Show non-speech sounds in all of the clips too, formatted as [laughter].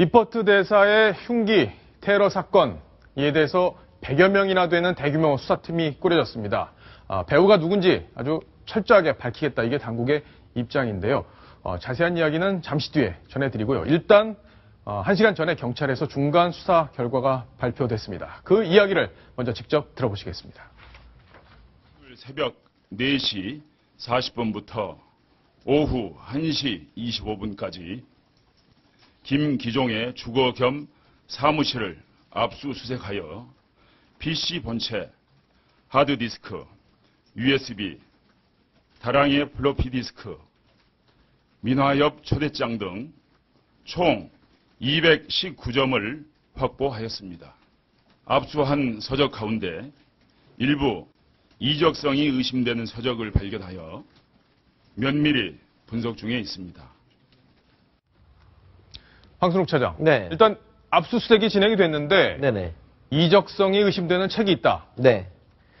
리퍼트 대사의 흉기 테러 사건 이에 대해서 100여 명이나 되는 대규모 수사팀이 꾸려졌습니다. 아, 배우가 누군지 아주 철저하게 밝히겠다 이게 당국의 입장인데요. 어, 자세한 이야기는 잠시 뒤에 전해드리고요. 일단 어, 1시간 전에 경찰에서 중간 수사 결과가 발표됐습니다. 그 이야기를 먼저 직접 들어보시겠습니다. 새벽 4시 40분부터 오후 1시 25분까지 김기종의 주거 겸 사무실을 압수수색하여 PC 본체, 하드디스크, USB, 다량의 플로피 디스크, 민화엽 초대장 등 총 219점을 확보하였습니다. 압수한 서적 가운데 일부 이적성이 의심되는 서적을 발견하여 면밀히 분석 중에 있습니다. 황순욱 차장. 네. 일단 압수수색이 진행이 됐는데 네네. 이적성이 의심되는 책이 있다. 네.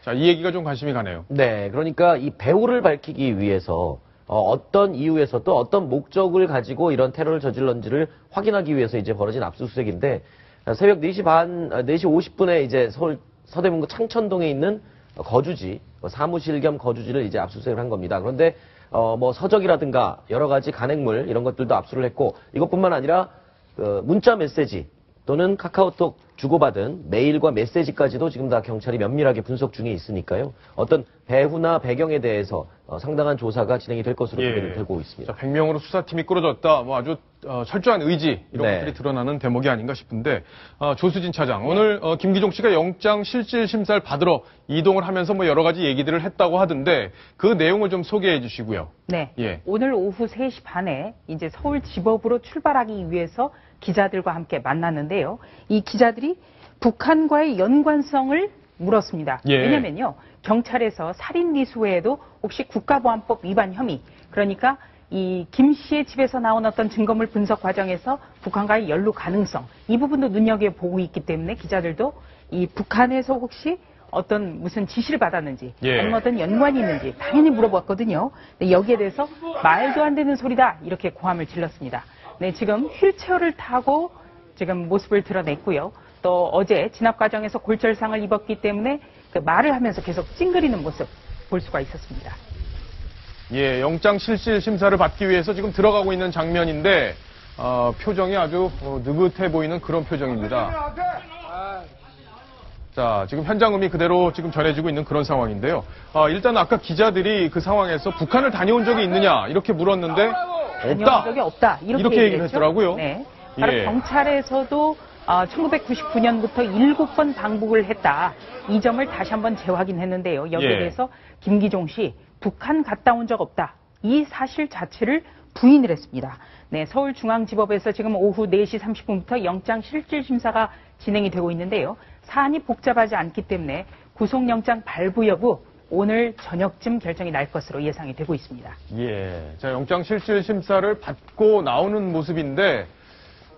자, 이 얘기가 좀 관심이 가네요. 네. 그러니까 이 배우를 밝히기 위해서 어, 떤 이유에서 또 어떤 목적을 가지고 이런 테러를 저질렀는지를 확인하기 위해서 이제 벌어진 압수수색인데 어, 새벽 4시 반, 아, 4시 50분에 이제 서울 서대문구 창천동에 있는 거주지, 뭐 사무실 겸 거주지를 이제 압수수색을 한 겁니다. 그런데 어, 뭐 서적이라든가 여러 가지 간행물 이런 것들도 압수를 했고 이것뿐만 아니라 그 문자 메시지 또는 카카오톡 주고받은 메일과 메시지까지도 지금 다 경찰이 면밀하게 분석 중에 있으니까요. 어떤 배후나 배경에 대해서 어, 상당한 조사가 진행이 될 것으로 예. 되고 있습니다. 자, 100명으로 수사팀이 꾸려졌다. 뭐 아주 어, 철저한 의지 이런 네. 것들이 드러나는 대목이 아닌가 싶은데 어, 조수진 차장 오늘 어, 김기종 씨가 영장 실질 심사를 받으러 이동을 하면서 뭐 여러 가지 얘기들을 했다고 하던데 그 내용을 좀 소개해 주시고요. 네. 예. 오늘 오후 3시 반에 이제 서울 지법으로 출발하기 위해서 기자들과 함께 만났는데요. 이 기자들이 북한과의 연관성을 물었습니다. 예. 왜냐면요. 경찰에서 살인 미수 외에도 혹시 국가보안법 위반 혐의, 그러니까 이 김 씨의 집에서 나온 어떤 증거물 분석 과정에서 북한과의 연루 가능성, 이 부분도 눈여겨보고 있기 때문에 기자들도 이 북한에서 혹시 어떤 무슨 지시를 받았는지 예. 아니면 어떤 연관이 있는지 당연히 물어봤거든요. 근데 여기에 대해서 말도 안 되는 소리다 이렇게 고함을 질렀습니다. 네, 지금 휠체어를 타고 지금 모습을 드러냈고요. 또 어제 진압 과정에서 골절상을 입었기 때문에 그 말을 하면서 계속 찡그리는 모습 볼 수가 있었습니다. 예, 영장 실질 심사를 받기 위해서 지금 들어가고 있는 장면인데 어, 표정이 아주 어, 느긋해 보이는 그런 표정입니다. 자, 지금 현장음이 그대로 지금 전해지고 있는 그런 상황인데요. 어, 일단 아까 기자들이 그 상황에서 북한을 다녀온 적이 있느냐 이렇게 물었는데 없다. 적이 없다. 이렇게, 이렇게 얘기를. 했더라고요. 네. 바로 예. 경찰에서도 1999년부터 7번 방북을 했다. 이 점을 다시 한번 재확인했는데요. 여기에 예. 대해서 김기종 씨 북한 갔다 온 적 없다. 이 사실 자체를 부인을 했습니다. 네, 서울중앙지법에서 지금 오후 4시 30분부터 영장 실질 심사가 진행이 되고 있는데요. 사안이 복잡하지 않기 때문에 구속영장 발부 여부 오늘 저녁쯤 결정이 날 것으로 예상이 되고 있습니다. 예. 자, 영장 실질 심사를 받고 나오는 모습인데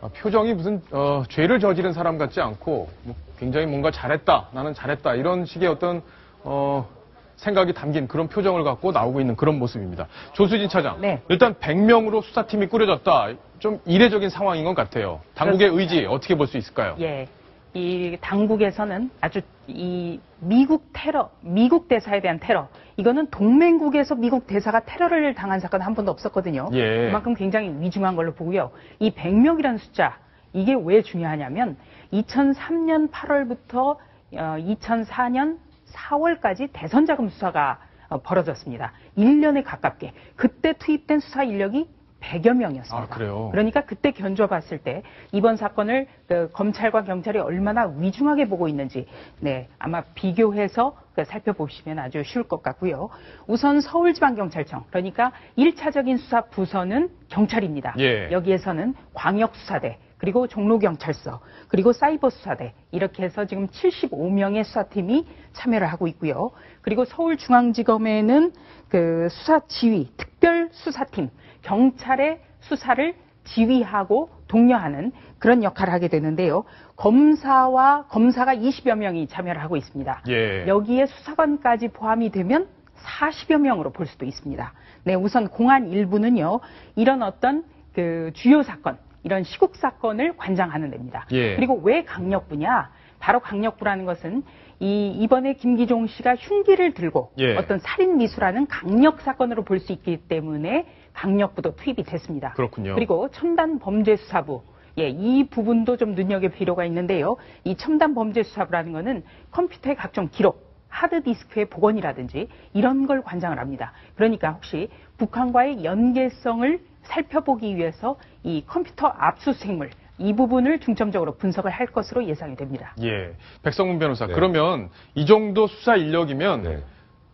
어, 표정이 무슨 어, 죄를 저지른 사람 같지 않고 뭐 굉장히 뭔가 잘했다, 나는 잘했다 이런 식의 어떤 어, 생각이 담긴 그런 표정을 갖고 나오고 있는 그런 모습입니다. 조수진 차장, 네. 일단 100명으로 수사팀이 꾸려졌다. 좀 이례적인 상황인 것 같아요. 당국의 의지 어떻게 볼 수 있을까요? 예. 이 당국에서는 아주 이 미국 테러, 미국 대사에 대한 테러, 이거는 동맹국에서 미국 대사가 테러를 당한 사건 한 번도 없었거든요. 예. 그만큼 굉장히 위중한 걸로 보고요. 이 100명이라는 숫자, 이게 왜 중요하냐면 2003년 8월부터 2004년 4월까지 대선 자금 수사가 어, 벌어졌습니다. 1년에 가깝게. 그때 투입된 수사 인력이 100여 명이었습니다. 아, 그래요? 그러니까 그때 견줘봤을 때 이번 사건을 그 검찰과 경찰이 얼마나 위중하게 보고 있는지 네 아마 비교해서 그 살펴보시면 아주 쉬울 것 같고요. 우선 서울지방경찰청 그러니까 1차적인 수사 부서는 경찰입니다. 예. 여기에서는 광역수사대 그리고 종로경찰서 그리고 사이버수사대 이렇게 해서 지금 75명의 수사팀이 참여를 하고 있고요. 그리고 서울중앙지검에는 그 수사지휘 특별수사팀 경찰의 수사를 지휘하고 독려하는 그런 역할을 하게 되는데요. 검사와 검사가 20여 명이 참여를 하고 있습니다. 예. 여기에 수사관까지 포함이 되면 40여 명으로 볼 수도 있습니다. 네, 우선 공안 일부는요. 이런 어떤 그 주요 사건 이런 시국 사건을 관장하는 데입니다. 예. 그리고 왜 강력부냐? 바로 강력부라는 것은 이 이번에 김기종 씨가 흉기를 들고 예. 어떤 살인 미수라는 강력 사건으로 볼 수 있기 때문에 강력부도 투입이 됐습니다. 그렇군요. 그리고 첨단 범죄 수사부 예, 이 부분도 좀 눈여겨 필요가 있는데요. 이 첨단 범죄 수사부라는 것은 컴퓨터의 각종 기록, 하드디스크의 복원이라든지 이런 걸 관장을 합니다. 그러니까 혹시 북한과의 연계성을 살펴보기 위해서 이 컴퓨터 압수수색물 이 부분을 중점적으로 분석을 할 것으로 예상이 됩니다. 예. 백성문 변호사. 네. 그러면 이 정도 수사 인력이면 네.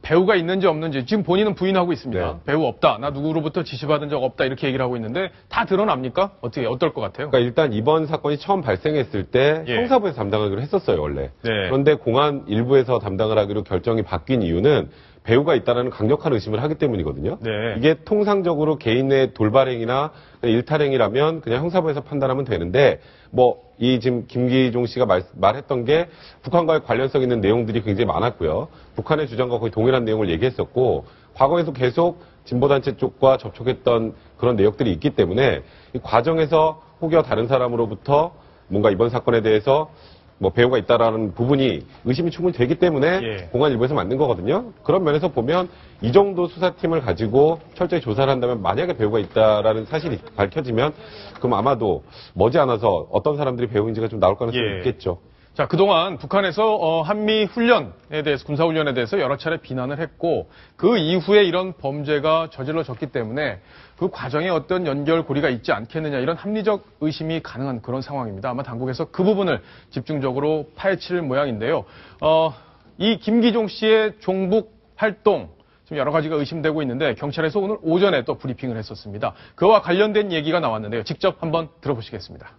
배우가 있는지 없는지 지금 본인은 부인하고 있습니다. 네. 배우 없다. 나 누구로부터 지시받은 적 없다. 이렇게 얘기를 하고 있는데 다 드러납니까? 어떻게 어떨 것 같아요? 그러니까 일단 이번 사건이 처음 발생했을 때 예. 형사부에서 담당하기로 했었어요 원래. 네. 그런데 공안 일부에서 담당을 하기로 결정이 바뀐 이유는 배우가 있다라는 강력한 의심을 하기 때문이거든요. 네. 이게 통상적으로 개인의 돌발행위나 일탈행위라면 그냥 형사부에서 판단하면 되는데 뭐 이 지금 김기종 씨가 말, 말했던 게 북한과의 관련성 있는 내용들이 굉장히 많았고요. 북한의 주장과 거의 동일한 내용을 얘기했었고 과거에도 계속 진보단체 쪽과 접촉했던 그런 내역들이 있기 때문에 이 과정에서 혹여 다른 사람으로부터 뭔가 이번 사건에 대해서 뭐 배우가 있다라는 부분이 의심이 충분히 되기 때문에 예. 공안 일부에서 만든 거거든요. 그런 면에서 보면 이 정도 수사팀을 가지고 철저히 조사를 한다면 만약에 배우가 있다라는 사실이 밝혀지면 그럼 아마도 머지않아서 어떤 사람들이 배우인지가 좀 나올 가능성이 예. 있겠죠. 자, 그동안 북한에서 어, 한미 훈련에 대해서 군사 훈련에 대해서 여러 차례 비난을 했고 그 이후에 이런 범죄가 저질러졌기 때문에 그 과정에 어떤 연결고리가 있지 않겠느냐 이런 합리적 의심이 가능한 그런 상황입니다. 아마 당국에서 그 부분을 집중적으로 파헤칠 모양인데요. 어, 이 김기종 씨의 종북 활동 지금 여러 가지가 의심되고 있는데 경찰에서 오늘 오전에 또 브리핑을 했었습니다. 그와 관련된 얘기가 나왔는데요. 직접 한번 들어보시겠습니다.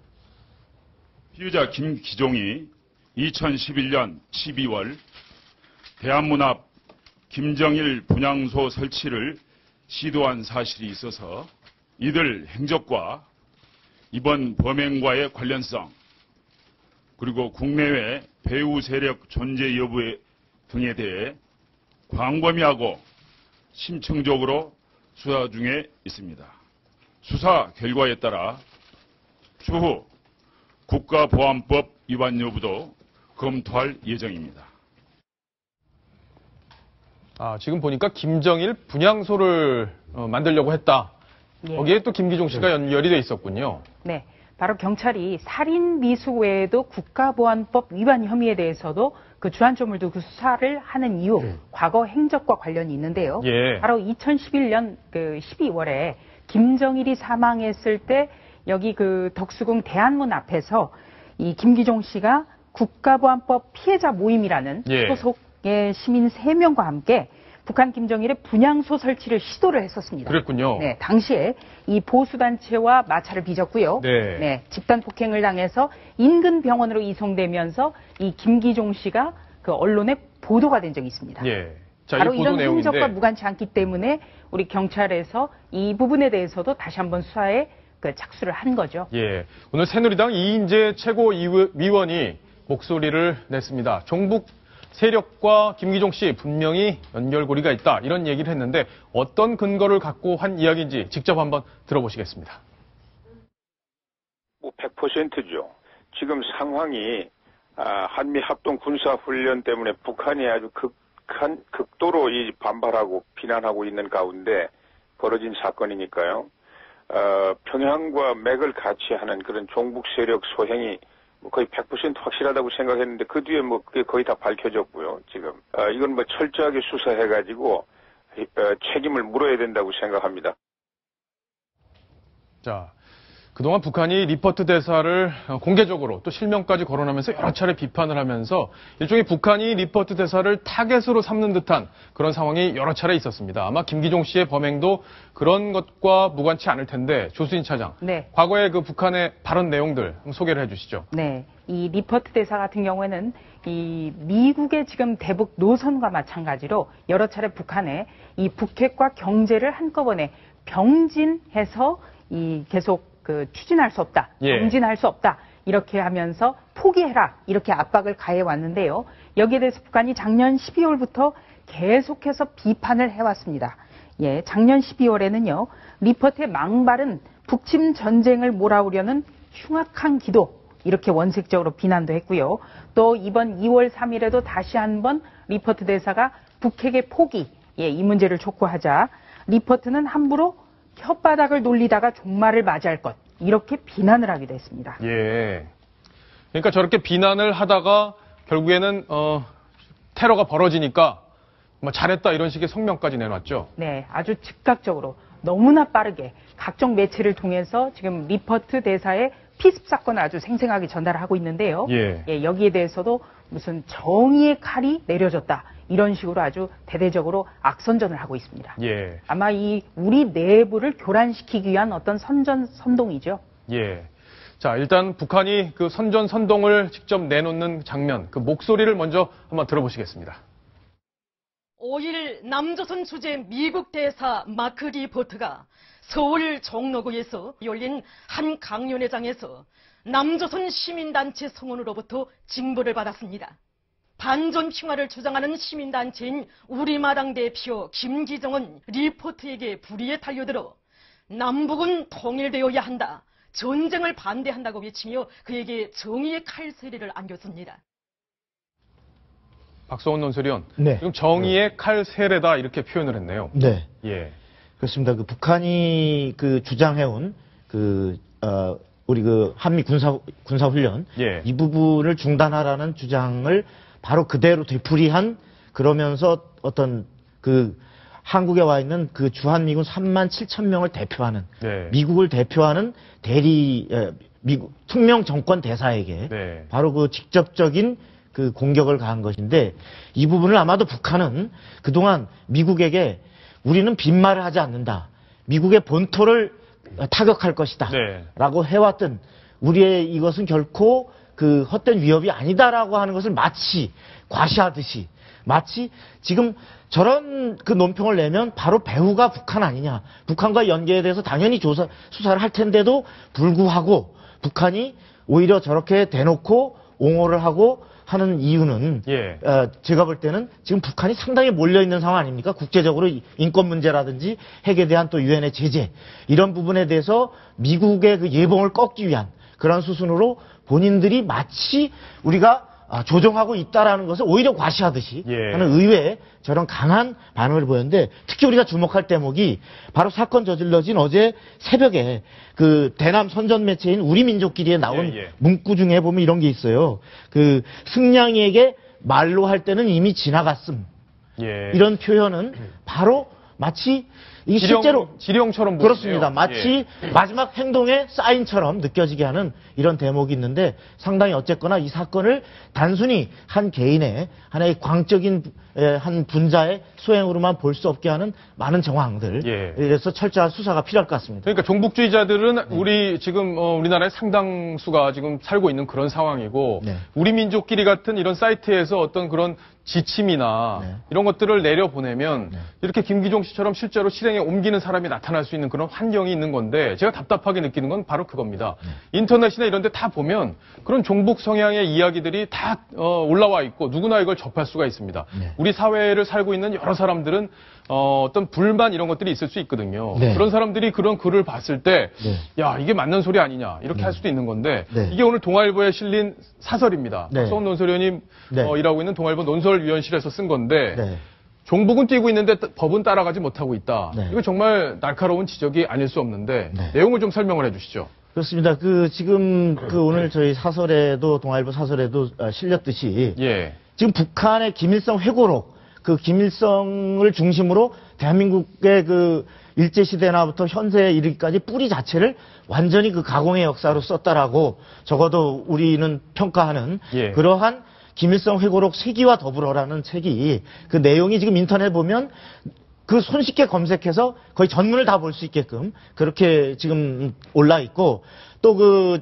피의자 김기종이 2011년 12월 대한문 앞 김정일 분향소 설치를 시도한 사실이 있어서 이들 행적과 이번 범행과의 관련성 그리고 국내외 배후 세력 존재 여부 등에 대해 광범위하고 심층적으로 수사 중에 있습니다. 수사 결과에 따라 추후 국가보안법 위반 여부도 검토할 예정입니다. 아, 지금 보니까 김정일 분향소를 어, 만들려고 했다. 예. 거기에 또 김기종 씨가 연결이 돼 있었군요. 네. 바로 경찰이 살인 미수 외에도 국가보안법 위반 혐의에 대해서도 그 주안점을 두고 수사를 하는 이유, 과거 행적과 관련이 있는데요. 예. 바로 2011년 그 12월에 김정일이 사망했을 때 여기 그 덕수궁 대한문 앞에서 이 김기종 씨가 국가보안법 피해자 모임이라는 예. 소속 의 시민 3명과 함께 북한 김정일의 분향소 설치를 시도를 했었습니다. 그랬군요. 네, 당시에 이 보수단체와 마찰을 빚었고요. 네. 집단 폭행을 당해서 인근 병원으로 이송되면서 이 김기종 씨가 그 언론에 보도가 된 적이 있습니다. 예. 자, 바로 이 이런 내용인데 행적과 무관치 않기 때문에 우리 경찰에서 이 부분에 대해서도 다시 한번 수사에 그 착수를 한 거죠. 예. 오늘 새누리당 이인재 최고위원이 목소리를 냈습니다. 종북 세력과 김기종 씨 분명히 연결고리가 있다. 이런 얘기를 했는데 어떤 근거를 갖고 한 이야기인지 직접 한번 들어보시겠습니다. 뭐 100%죠. 지금 상황이 아, 한미 합동 군사 훈련 때문에 북한이 아주 극한 극도로 이 반발하고 비난하고 있는 가운데 벌어진 사건이니까요. 어, 평양과 맥을 같이 하는 그런 종북 세력 소행이 뭐 거의 100% 확실하다고 생각했는데 그 뒤에 뭐 그게 거의 다 밝혀졌고요. 지금 어, 이건 뭐 철저하게 수사해가지고 어, 책임을 물어야 된다고 생각합니다. 자, 그동안 북한이 리퍼트 대사를 어, 공개적으로 또 실명까지 거론하면서 여러 차례 비판을 하면서 일종의 북한이 리퍼트 대사를 타겟으로 삼는 듯한 그런 상황이 여러 차례 있었습니다. 아마 김기종 씨의 범행도 그런 것과 무관치 않을 텐데 조수진 차장, 네. 과거의 그 북한의 발언 내용들 소개를 해주시죠. 네. 이 리퍼트 대사 같은 경우에는 이 미국의 지금 대북 노선과 마찬가지로 여러 차례 북한에 이 북핵과 경제를 한꺼번에 병진해서 이 계속 그 추진할 수 없다. 예. 병진할 수 없다. 이렇게 하면서 포기해라. 이렇게 압박을 가해 왔는데요. 여기에 대해서 북한이 작년 12월부터 계속해서 비판을 해왔습니다. 예, 작년 12월에는요, 리퍼트의 망발은 북침 전쟁을 몰아오려는 흉악한 기도 이렇게 원색적으로 비난도 했고요. 또 이번 2월 3일에도 다시 한번 리퍼트 대사가 북핵의 포기 예, 이 문제를 촉구하자 리퍼트는 함부로 혓바닥을 놀리다가 종말을 맞이할 것 이렇게 비난을 하기도 했습니다. 예. 그러니까 저렇게 비난을 하다가 결국에는 어, 테러가 벌어지니까 뭐 잘했다 이런 식의 성명까지 내놨죠. 네, 아주 즉각적으로 너무나 빠르게 각종 매체를 통해서 지금 리퍼트 대사의 피습 사건을 아주 생생하게 전달하고 있는데요. 예. 여기에 대해서도 무슨 정의의 칼이 내려졌다 이런 식으로 아주 대대적으로 악선전을 하고 있습니다. 예. 아마 이 우리 내부를 교란시키기 위한 어떤 선전 선동이죠. 예. 자, 일단 북한이 그 선전 선동을 직접 내놓는 장면, 그 목소리를 먼저 한번 들어보시겠습니다. 5일 남조선 주재 미국 대사 마크 리포트가 서울 종로구에서 열린 한 강연회장에서 남조선 시민단체 성원으로부터 징벌을 받았습니다. 반전 평화를 주장하는 시민단체인 우리마당 대표 김기정은 리포트에게 불의에 달려들어 남북은 통일되어야 한다. 전쟁을 반대한다고 외치며 그에게 정의의 칼세례를 안겼습니다. 박성원 논설위원. 네. 지금 정의의 칼 세례다 이렇게 표현을 했네요. 네. 예. 그렇습니다. 그 북한이 그 주장해온 그, 어, 우리 그 한미 군사, 군사 훈련. 예. 이 부분을 중단하라는 주장을 바로 그대로 되풀이한 그러면서 어떤 그 한국에 와 있는 그 주한미군 3만 7천 명을 대표하는 네. 미국을 대표하는 대리, 에, 미국, 특명 정권 대사에게 네. 바로 그 직접적인 그 공격을 가한 것인데 이 부분을 아마도 북한은 그동안 미국에게 우리는 빈말을 하지 않는다. 미국의 본토를 타격할 것이다. 네. 라고 해왔던 우리의 이것은 결코 그 헛된 위협이 아니다라고 하는 것을 마치 과시하듯이 마치 지금 저런 그 논평을 내면 바로 배후가 북한 아니냐. 북한과 연계에 대해서 당연히 조사, 수사를 할 텐데도 불구하고 북한이 오히려 저렇게 대놓고 옹호를 하고 하는 이유는 예. 어, 제가 볼 때는 지금 북한이 상당히 몰려 있는 상황 아닙니까? 국제적으로 이- 인권 문제라든지 핵에 대한 또 유엔의 제재 이런 부분에 대해서 미국의 그 예봉을 꺾기 위한 그런 수순으로 본인들이 마치 우리가 아, 조종하고 있다라는 것을 오히려 과시하듯이 예. 하는 의외의 저런 강한 반응을 보였는데 특히 우리가 주목할 대목이 바로 사건 저질러진 어제 새벽에 그 대남 선전 매체인 우리 민족끼리에 나온 예, 예. 문구 중에 보면 이런 게 있어요. 그 승냥이에게 말로 할 때는 이미 지나갔음. 예. 이런 표현은 바로 마치 이 지령, 실제로 지령처럼 보이네요. 그렇습니다. 마치 마지막 행동의 사인처럼 느껴지게 하는 이런 대목이 있는데 상당히 어쨌거나 이 사건을 단순히 한 개인의 하나의 광적인 에, 한 분자의 소행으로만 볼 수 없게 하는 많은 정황들. 예. 그래서 철저한 수사가 필요할 것 같습니다. 그러니까 종북주의자들은 우리 지금 어, 우리나라의 상당수가 지금 살고 있는 그런 상황이고 네. 우리 민족끼리 같은 이런 사이트에서 어떤 그런 지침이나 네. 이런 것들을 내려 보내면 이렇게 김기종 씨처럼 실제로 실행에 옮기는 사람이 나타날 수 있는 그런 환경이 있는 건데 제가 답답하게 느끼는 건 바로 그겁니다. 인터넷이나 이런 데 다 보면 그런 종북 성향의 이야기들이 다 어, 올라와 있고 누구나 이걸 접할 수가 있습니다. 네. 우리 사회를 살고 있는 여러 사람들은 어, 어떤 불만 이런 것들이 있을 수 있거든요. 네. 그런 사람들이 그런 글을 봤을 때, 네. 야, 이게 맞는 소리 아니냐, 이렇게 할 수도 있는 건데, 네. 이게 오늘 동아일보에 실린 사설입니다. 네. 박성훈 논설위원님 네. 어, 일하고 있는 동아일보 논설위원실에서 쓴 건데, 네. 종북은 뛰고 있는데 따- 법은 따라가지 못하고 있다. 네. 이거 정말 날카로운 지적이 아닐 수 없는데, 네. 내용을 좀 설명을 해 주시죠. 그렇습니다. 그 지금 그 오늘 저희 사설에도 동아일보 사설에도 어, 실렸듯이 예. 지금 북한의 김일성 회고록, 그 김일성을 중심으로 대한민국의 그 일제시대나부터 현세에 이르기까지 뿌리 자체를 완전히 그 가공의 역사로 썼다라고 적어도 우리는 평가하는 예. 그러한 김일성 회고록 세기와 더불어라는 책이 그 내용이 지금 인터넷 보면 그 손쉽게 검색해서 거의 전문을 다 볼 수 있게끔 그렇게 지금 올라 있고 또 그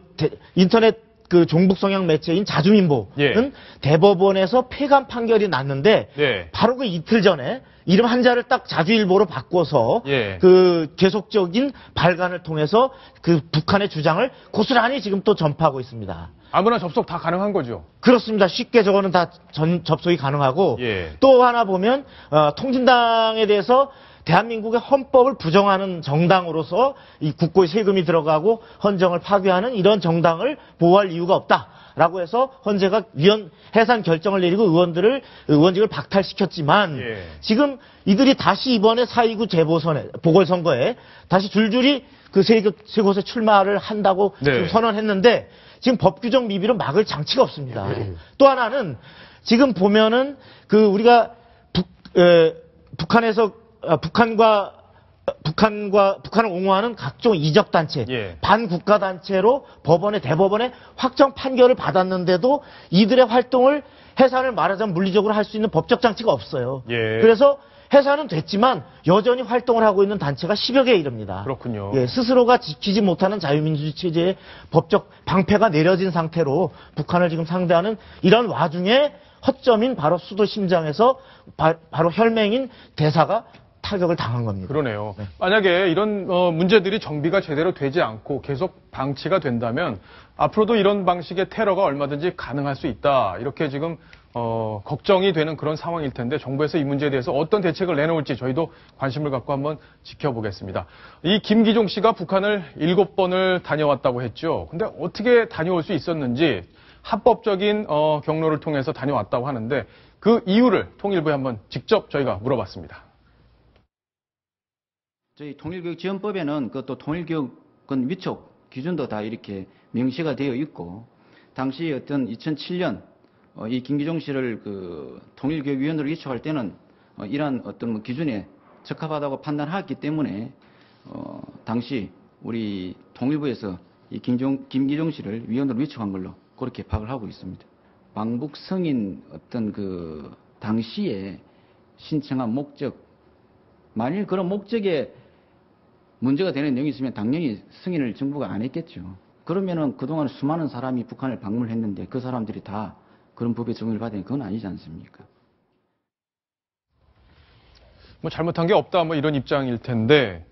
인터넷 그 종북 성향 매체인 자주민보는 예. 대법원에서 폐간 판결이 났는데 네. 바로 그 이틀 전에 이름 한자를 딱 자주일보로 바꿔서 예. 그 계속적인 발간을 통해서 그 북한의 주장을 고스란히 지금 또 전파하고 있습니다. 아무나 접속 다 가능한 거죠. 그렇습니다. 쉽게 저거는 다 전, 접속이 가능하고 예. 또 하나 보면 어, 통진당에 대해서 대한민국의 헌법을 부정하는 정당으로서 이 국고에 세금이 들어가고 헌정을 파괴하는 이런 정당을 보호할 이유가 없다라고 해서 헌재가 위원 해산 결정을 내리고 의원들을 의원직을 박탈시켰지만 예. 지금 이들이 다시 이번에 4.29 재보선에 보궐선거에 다시 줄줄이 그 세, 세 곳에 출마를 한다고 네. 선언했는데 지금 법 규정 미비로 막을 장치가 없습니다. 또 하나는 지금 보면은 그 우리가 북, 에, 북한에서 아, 북한과 북한과 북한을 옹호하는 각종 이적 단체, 예. 반국가 단체로 법원에 대법원에 확정 판결을 받았는데도 이들의 활동을 해산을 말하자면 물리적으로 할 수 있는 법적 장치가 없어요. 예. 그래서 해산은 됐지만 여전히 활동을 하고 있는 단체가 10여 개에 이릅니다. 그렇군요. 예, 스스로가 지키지 못하는 자유민주주의 체제의 법적 방패가 내려진 상태로 북한을 지금 상대하는 이런 와중에 허점인 바로 수도 심장에서 바, 로 혈맹인 대사가 타격을 당한 겁니다. 그러네요. 만약에 이런 어, 문제들이 정비가 제대로 되지 않고 계속 방치가 된다면 앞으로도 이런 방식의 테러가 얼마든지 가능할 수 있다. 이렇게 지금 어, 걱정이 되는 그런 상황일 텐데 정부에서 이 문제에 대해서 어떤 대책을 내놓을지 저희도 관심을 갖고 한번 지켜보겠습니다. 이 김기종 씨가 북한을 일곱 번을 다녀왔다고 했죠. 근데 어떻게 다녀올 수 있었는지 합법적인 어, 경로를 통해서 다녀왔다고 하는데 그 이유를 통일부에 한번 직접 저희가 물어봤습니다. 저희 통일교육지원법에는 그또 통일교육은 위촉 기준도 다 이렇게 명시가 되어 있고 당시 어떤 2007년 어, 이 김기종 씨를 그 통일교육위원으로 위촉할 때는 어, 이러한 어떤 뭐 기준에 적합하다고 판단하기 때문에 어, 당시 우리 통일부에서 이 김종, 김기종 씨를 위원으로 위촉한 걸로 그렇게 파악을 하고 있습니다. 방북 성인 어떤 그 당시에 신청한 목적 만일 그런 목적에 문제가 되는 내용이 있으면 당연히 승인을 정부가 안 했겠죠. 그러면은 그동안 수많은 사람이 북한을 방문했는데 그 사람들이 다 그런 법의 적용을 받으니 그건 아니지 않습니까? 뭐 잘못한 게 없다 뭐 이런 입장일 텐데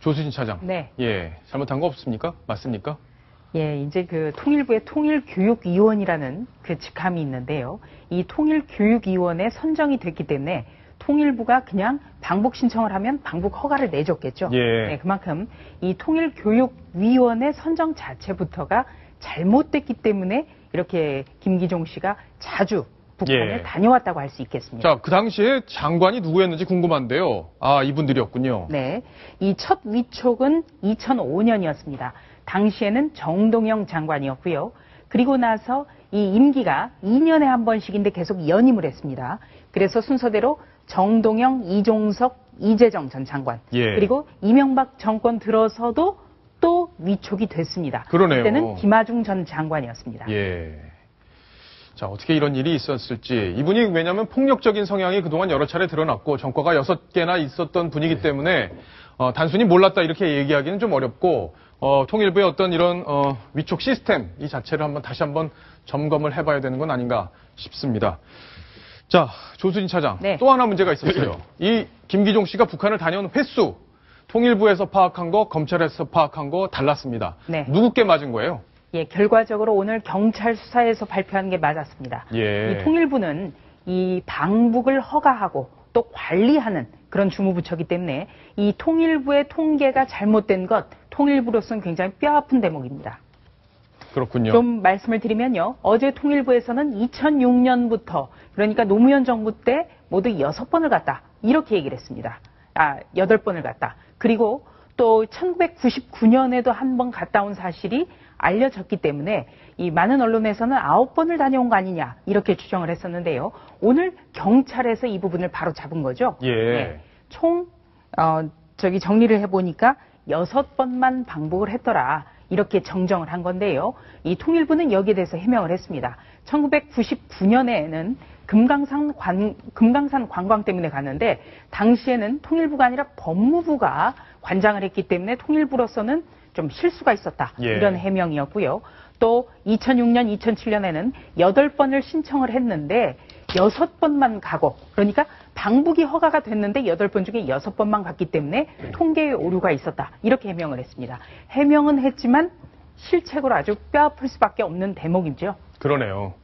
조수진 차장. 네. 예. 잘못한 거 없습니까? 맞습니까? 예, 이제 그 통일부의 통일교육위원이라는 그 직함이 있는데요. 이 통일교육위원회 선정이 됐기 때문에 통일부가 그냥 방북 신청을 하면 방북 허가를 내줬겠죠. 예. 네, 그만큼 이 통일교육위원회 선정 자체부터가 잘못됐기 때문에 이렇게 김기종 씨가 자주 북한을 예. 다녀왔다고 할 수 있겠습니다. 자, 그 당시에 장관이 누구였는지 궁금한데요. 아, 이분들이었군요. 네. 이 첫 위촉은 2005년이었습니다. 당시에는 정동영 장관이었고요. 그리고 나서 이 임기가 2년에 한 번씩인데 계속 연임을 했습니다. 그래서 순서대로 정동영, 이종석, 이재정 전 장관. 예. 그리고 이명박 정권 들어서도 또 위촉이 됐습니다. 그러네요. 그때는 김하중 전 장관이었습니다. 예. 자, 어떻게 이런 일이 있었을지. 이분이 왜냐하면 폭력적인 성향이 그동안 여러 차례 드러났고 정과가 여섯 개나 있었던 분이기 때문에 어, 단순히 몰랐다 이렇게 얘기하기는 좀 어렵고 어, 통일부의 어떤 이런 어, 위촉 시스템 이 자체를 한번 다시 한번 점검을 해봐야 되는 건 아닌가 싶습니다. 자, 조수진 차장. 네. 또 하나 문제가 있었어요. 이 김기종 씨가 북한을 다녀온 횟수 통일부에서 파악한 거, 검찰에서 파악한 거 달랐습니다. 네. 누구께 맞은 거예요? 예, 결과적으로 오늘 경찰 수사에서 발표한 게 맞았습니다. 예. 이 통일부는 이 방북을 허가하고 또 관리하는 그런 주무부처기 때문에 이 통일부의 통계가 잘못된 것 통일부로서는 굉장히 뼈아픈 대목입니다. 그렇군요. 좀 말씀을 드리면요. 어제 통일부에서는 2006년부터 그러니까 노무현 정부 때 모두 여섯 번을 갔다. 이렇게 얘기를 했습니다. 아, 여덟 번을 갔다. 그리고 또 1999년에도 한 번 갔다 온 사실이 알려졌기 때문에 이 많은 언론에서는 아홉 번을 다녀온 거 아니냐 이렇게 추정을 했었는데요. 오늘 경찰에서 이 부분을 바로 잡은 거죠. 예. 네. 총 어, 저기 정리를 해보니까 여섯 번만 방북을 했더라. 이렇게 정정을 한 건데요. 이 통일부는 여기에 대해서 해명을 했습니다. 1999년에는 금강산 관, 금강산 관광 때문에 갔는데 당시에는 통일부가 아니라 법무부가 관장을 했기 때문에 통일부로서는 좀 실수가 있었다. 예. 이런 해명이었고요. 또 2006년, 2007년에는 8번을 신청을 했는데 6번만 가고 그러니까 방북이 허가가 됐는데 8번 중에 6번만 갔기 때문에 통계에 오류가 있었다. 이렇게 해명을 했습니다. 해명은 했지만 실책으로 아주 뼈아플 수밖에 없는 대목이죠. 그러네요.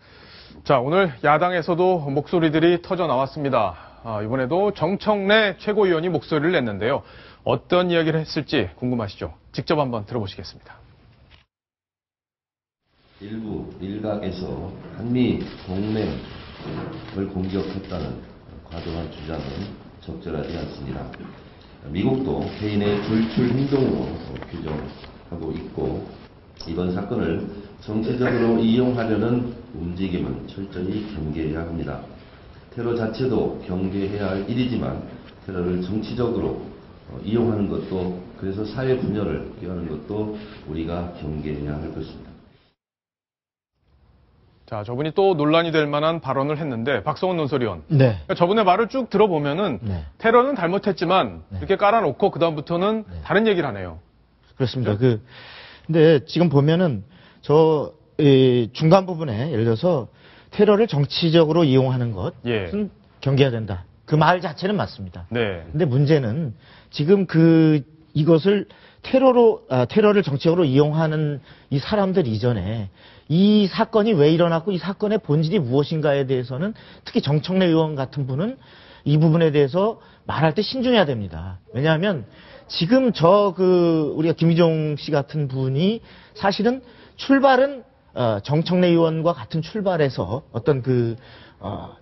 자, 오늘 야당에서도 목소리들이 터져 나왔습니다. 아, 이번에도 정청래 최고위원이 목소리를 냈는데요. 어떤 이야기를 했을지 궁금하시죠? 직접 한번 들어보시겠습니다. 일부 일각에서 한미 동맹을 공격했다는 과도한 주장은 적절하지 않습니다. 미국도 개인의 불출 행동으로 규정하고 있고 이번 사건을 정치적으로 이용하려는 움직임은 철저히 경계해야 합니다. 테러 자체도 경계해야 할 일이지만 테러를 정치적으로 어, 이용하는 것도 그래서 사회 분열을 꾀하는 것도 우리가 경계해야 할 것입니다. 자, 저분이 또 논란이 될 만한 발언을 했는데 박성원 논설위원. 네. 그러니까 저분의 말을 쭉 들어보면은 네. 테러는 잘못했지만 이렇게 깔아놓고 그 다음부터는 다른 얘기를 하네요. 그렇습니다. 그 근데 지금 보면은 저 이, 중간 부분에 예를 들어서 테러를 정치적으로 이용하는 것은 예. 경계해야 된다. 그 말 자체는 맞습니다. 네. 근데 문제는 지금 그 이것을 테러로 아, 테러를 정치적으로 이용하는 이 사람들 이전에 이 사건이 왜 일어났고 이 사건의 본질이 무엇인가에 대해서는 특히 정청래 의원 같은 분은 이 부분에 대해서 말할 때 신중해야 됩니다. 왜냐하면 지금 저 그 우리가 김희종 씨 같은 분이 사실은 출발은 어, 정청래 의원과 같은 출발에서 어떤 그 어,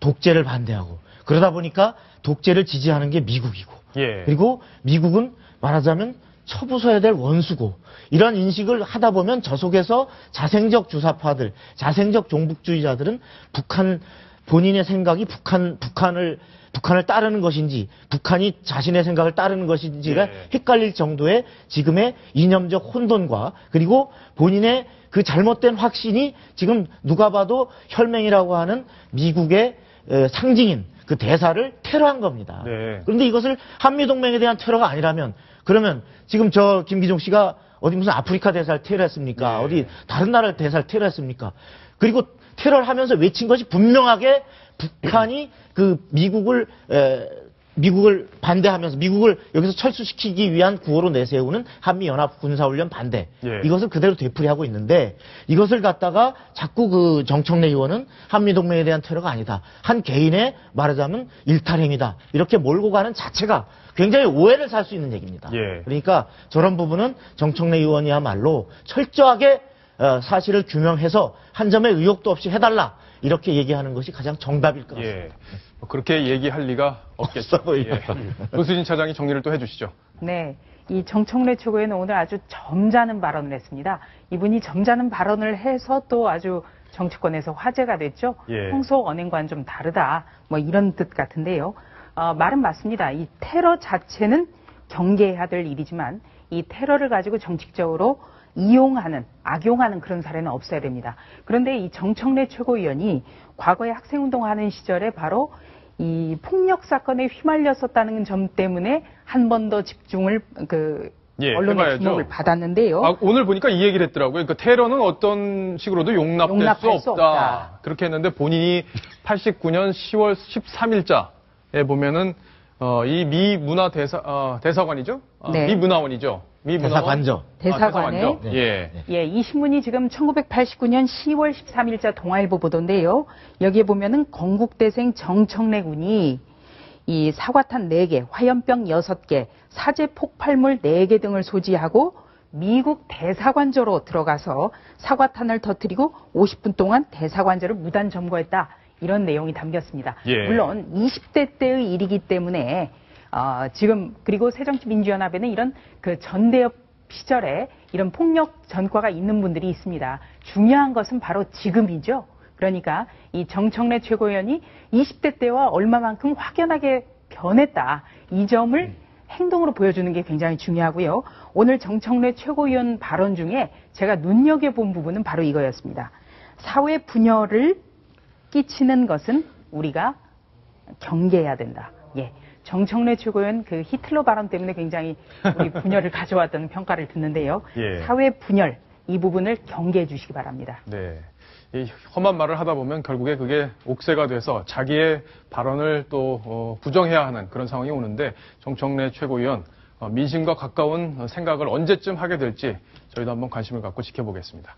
독재를 반대하고 그러다 보니까 독재를 지지하는 게 미국이고 예. 그리고 미국은 말하자면 처부숴야 될 원수고 이런 인식을 하다 보면 저 속에서 자생적 주사파들, 자생적 종북주의자들은 북한 본인의 생각이 북한 북한을 북한을 따르는 것인지 북한이 자신의 생각을 따르는 것인지가 예. 헷갈릴 정도의 지금의 이념적 혼돈과 그리고 본인의 그 잘못된 확신이 지금 누가 봐도 혈맹이라고 하는 미국의 에, 상징인 그 대사를 테러한 겁니다. 네. 그런데 이것을 한미동맹에 대한 테러가 아니라면 그러면 지금 저 김기종 씨가 어디 무슨 아프리카 대사를 테러했습니까? 네. 어디 다른 나라 대사를 테러했습니까? 그리고 테러를 하면서 외친 것이 분명하게 북한이 그 미국을 에, 미국을 반대하면서 미국을 여기서 철수시키기 위한 구호로 내세우는 한미 연합 군사훈련 반대. 예. 이것을 그대로 되풀이하고 있는데 이것을 갖다가 자꾸 그 정청래 의원은 한미 동맹에 대한 테러가 아니다. 한 개인의 말하자면 일탈행위다. 이렇게 몰고 가는 자체가 굉장히 오해를 살 수 있는 얘기입니다. 예. 그러니까 저런 부분은 정청래 의원이야말로 철저하게 어, 사실을 규명해서 한 점의 의혹도 없이 해달라. 이렇게 얘기하는 것이 가장 정답일 것 같습니다. 예. 뭐 그렇게 얘기할 리가 보여요. 예. 노수진 차장이 정리를 또 해주시죠. 네. 이 정청래 최고위원은 오늘 아주 점잖은 발언을 했습니다. 이분이 점잖은 발언을 해서 또 아주 정치권에서 화제가 됐죠. 예. 평소 언행과는 좀 다르다. 뭐 이런 뜻 같은데요. 어, 말은 맞습니다. 이 테러 자체는 경계해야 될 일이지만 이 테러를 가지고 정치적으로 이용하는, 악용하는 그런 사례는 없어야 됩니다. 그런데 이 정청래 최고위원이 과거에 학생운동하는 시절에 바로 이 폭력 사건에 휘말렸었다는 점 때문에 한 번 더 집중을 그 예, 언론의 해봐야죠. 주목을 받았는데요. 아, 오늘 보니까 이 얘기를 했더라고요. 그러니까 테러는 어떤 식으로도 용납될 용납할 수수 없다. 없다. 그렇게 했는데 본인이 89년 10월 13일자에 보면은 어, 이 미 문화 대사 어, 대사관이죠? 아, 네. 미 문화원이죠. 대사관죠. 대사관에 아, 대사관이죠? 예. 예, 이 신문이 지금 1989년 10월 13일자 동아일보 보도인데요. 여기에 보면은 건국대생 정청래 군이 이 사과탄 4개, 화염병 6개, 사제 폭발물 4개 등을 소지하고 미국 대사관저로 들어가서 사과탄을 터뜨리고 50분 동안 대사관저를 무단 점거했다. 이런 내용이 담겼습니다. 예. 물론 20대 때의 일이기 때문에 어, 지금 그리고 새정치민주연합에는 이런 그 전대협 시절에 이런 폭력 전과가 있는 분들이 있습니다. 중요한 것은 바로 지금이죠. 그러니까 이 정청래 최고위원이 20대 때와 얼마만큼 확연하게 변했다. 이 점을 행동으로 보여주는 게 굉장히 중요하고요. 오늘 정청래 최고위원 발언 중에 제가 눈여겨본 부분은 바로 이거였습니다. 사회 분열을 끼치는 것은 우리가 경계해야 된다. 예. 정청래 최고위원 그 히틀러 발언 때문에 굉장히 우리 [laughs] 분열을 가져왔다는 평가를 듣는데요. 예. 사회 분열 이 부분을 경계해 주시기 바랍니다. 네. 이 험한 말을 하다 보면 결국에 그게 옥새가 돼서 자기의 발언을 또 어, 부정해야 하는 그런 상황이 오는데 정청래 최고위원 어, 민심과 가까운 생각을 언제쯤 하게 될지 저희도 한번 관심을 갖고 지켜보겠습니다.